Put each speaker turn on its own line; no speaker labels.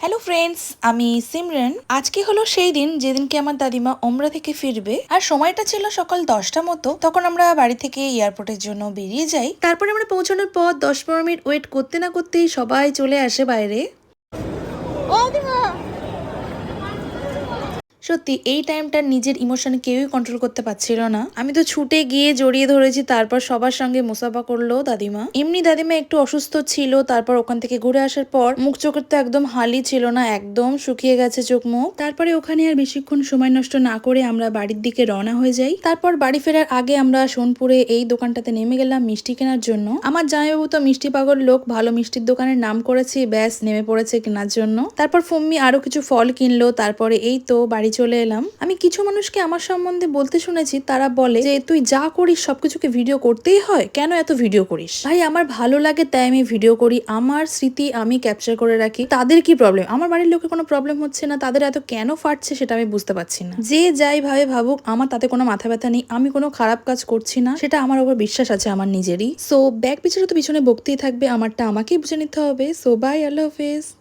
Hello friends আমি সিমরান। আজকে হলো সেই দিন যেদিনকে আমার দাদিমা ওমরা থেকে ফিরবে। আর সময়টা ছিল সকাল দশটা মতো। তখন আমরা বাড়ি থেকে এয়ারপোর্টের জন্য বেরিয়ে যাই। তারপরে আমরা পৌঁছানোর পর দশ পনেরো মিনিট ওয়েট করতে না করতেই সবাই চলে আসে বাইরে। সত্যি, এই টাইমটা নিজের ইমোশন কেউই কন্ট্রোল করতে পারছিল না। আমি তো ছুটে গিয়ে জড়িয়ে ধরেছি, তারপর সবার সঙ্গে মোসাফা করল দাদিমা। এমনি দাদিমা একটু অসুস্থ ছিল, তারপর ওখান থেকে ঘুরে আসার পর মুখ চোখের তো একদম হালি ছিল না, একদম শুকিয়ে গেছে চোখ মুখ। তারপরে ওখানে আর বেশিক্ষণ সময় নষ্ট না করে আমরা বাড়ির দিকে রওনা হয়ে যাই। তারপর বাড়ি ফেরার আগে আমরা সোনপুরে এই দোকানটাতে নেমে গেলাম মিষ্টি কেনার জন্য। আমার জামাইবাবু তো মিষ্টি পাগল লোক, ভালো মিষ্টির দোকানের নাম করেছি, ব্যাস নেমে পড়েছে কেনার জন্য। তারপর ফুম্মি আরও কিছু ফল কিনলো, তারপরে এই তো বাড়ি চলে এলাম। আমি কিছু মানুষকে আমার সম্বন্ধে বলতে শুনেছি, তারা বলে যে, তুই যা করিস, সবকিছুকে ভিডিও করতেই হয়? কেন এত ভিডিও করিস? ভাই, আমার ভালো লাগে তাই আমি ভিডিও করি। আমার স্মৃতি আমি ক্যাপচার করে রাখি। তাদের কি প্রবলেম আমার বাড়ির লোকের কোনো প্রবলেম হচ্ছে না। তাদের এত কেন ফাটছে সেটা আমি বুঝতে পারছি না। যে যাই ভাবে ভাবুক, আমার তাতে কোনো মাথা ব্যথা নেই। আমি কোনো খারাপ কাজ করছি না। সেটা আমার ওপর বিশ্বাস আছে, আমার নিজেরই। সো ব্যাগ পিছনে তো পিছনে বকতেই থাকবে। আমারটা আমাকেই বুঝে নিতে হবে। সো বাই আল্লাহ হাফেজ